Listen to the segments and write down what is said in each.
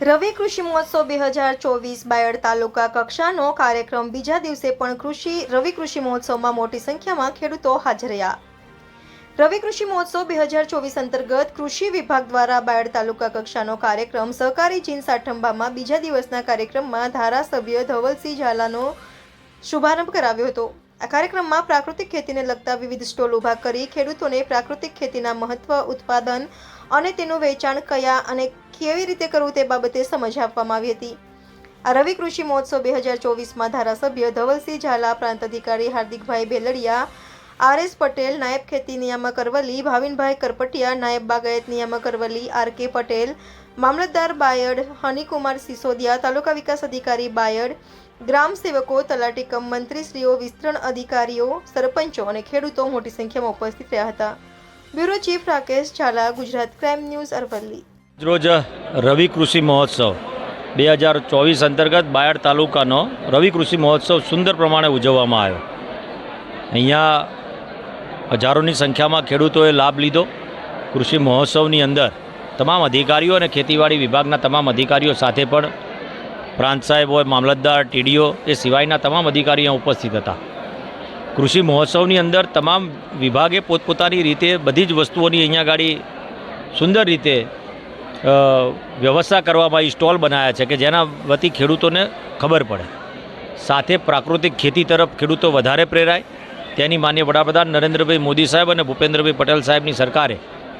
રવિ કૃષિ મહોત્સવ બે હજાર ચોવીસ બાયડ તાલુકા કક્ષાનો કાર્યક્રમ બીજા દિવસે પણ કૃષિ, રવિ કૃષિ મહોત્સવમાં મોટી સંખ્યામાં ખેડૂતો હાજર રહ્યા. રવિ કૃષિ મહોત્સવ બે હજાર ચોવીસ અંતર્ગત કૃષિ વિભાગ દ્વારા બાયડ તાલુકા કક્ષાનો કાર્યક્રમ સહકારી ચીન સાઠંબામાં બીજા દિવસના કાર્યક્રમમાં ધારાસભ્ય ધવલસિંહ ઝાલાનો શુભારંભ કરાવ્યો હતો. આ કાર્યક્રમમાં પ્રાકૃતિક ખેતીને લગતા વિવિધ સ્ટોલ ઊભા કરી ખેડૂતોને પ્રાકૃતિક ખેતીના મહત્વ, ઉત્પાદન અને તેનું વેચાણ કયા અને કેવી રીતે કરવું તે બાબતે સમજ આપવામાં આવી હતી. આ રવિ કૃષિ મહોત્સવ બે હજાર ચોવીસમાં ધારાસભ્ય ધવલસિંહ ઝાલા, પ્રાંત અધિકારી હાર્દિકભાઈ બેલડિયા આર એસ પટેલ, નાયબ ખેતી નિયામક અરવલ્લી, ભાવિનભાઈ કરપટિયા, નાયબ બાગાયત નિયામક અરવલ્લી, આર કે પટેલ, મામલતદાર બાયડ, હનીકુમાર સિસોદિયા, તાલુકા વિકાસ અધિકારી બાયડ ગ્રામ સેવકો, તલાટી કમ મંત્રીશ્રીઓ વિસ્તરણ અધિકારીઓ, સરપંચો અને ખેડૂતો મોટી સંખ્યામાં ઉપસ્થિત રહ્યા હતા. Bureau chief Rakesh Jhala, Gujarat crime news Aravalli. રોજ રવિ કૃષિ મહોત્સવ. બે હજાર ચોવીસ અંતર્ગત બાયડ તાલુકાનો રવિ કૃષિ મહોત્સવ સુંદર પ્રમાણે ઉજવવામાં આવ્યો. અહીંયા હજારોની સંખ્યામાં ખેડૂતોએ લાભ લીધો. કૃષિ મહોત્સવની અંદર તમામ અધિકારીઓ અને ખેતીવાડી વિભાગના તમામ અધિકારીઓ સાથે પણ પ્રાંત સાહેબ હોય, મામલતદાર, ટીડીઓ, એ સિવાયના તમામ અધિકારીઓ ઉપસ્થિત હતા. કૃષિ મહોત્સવની અંદર તમામ વિભાગે પોતપોતાની રીતે બધી જ વસ્તુઓની અહીંયા ગાડી સુંદર રીતે વ્યવસ્થા કરવામાં આવી સ્ટોલ બનાવ્યા છે કે જેના વતી ખેડૂતોને ખબર પડે. સાથે પ્રાકૃતિક ખેતી તરફ ખેડૂતો વધારે પ્રેરાય. તેની માન્ય વડાપ્રધાન નરેન્દ્રભાઈ મોદી સાહેબ અને ભૂપેન્દ્રભાઈ પટેલ સાહેબની સરકારે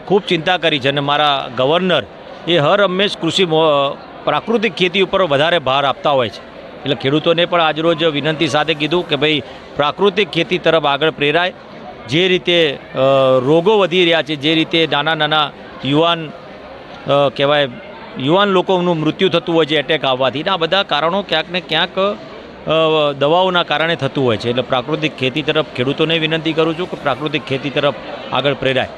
ખૂબ ચિંતા કરી છે અને મારા ગવર્નર એ હર હંમેશ કૃષિ પ્રાકૃતિક ખેતી ઉપર વધારે ભાર આપતા હોય છે. એટલે ખેડૂતોને પણ આજરોજ વિનંતી સાથે કીધું કે ભાઈ પ્રાકૃતિક ખેતી તરફ આગળ પ્રેરાય. જે રીતે રોગો વધી રહ્યા છે, જે રીતે નાના નાના યુવાન કહેવાય, યુવાન લોકોનું મૃત્યુ થતું હોય છે એટેક આવવાથી. આ બધા કારણો ક્યાંક ને ક્યાંક દવાઓના કારણે થતું હોય છે. એટલે પ્રાકૃતિક ખેતી તરફ ખેડૂતોને વિનંતી કરું છું કે પ્રાકૃતિક ખેતી તરફ આગળ પ્રેરાય.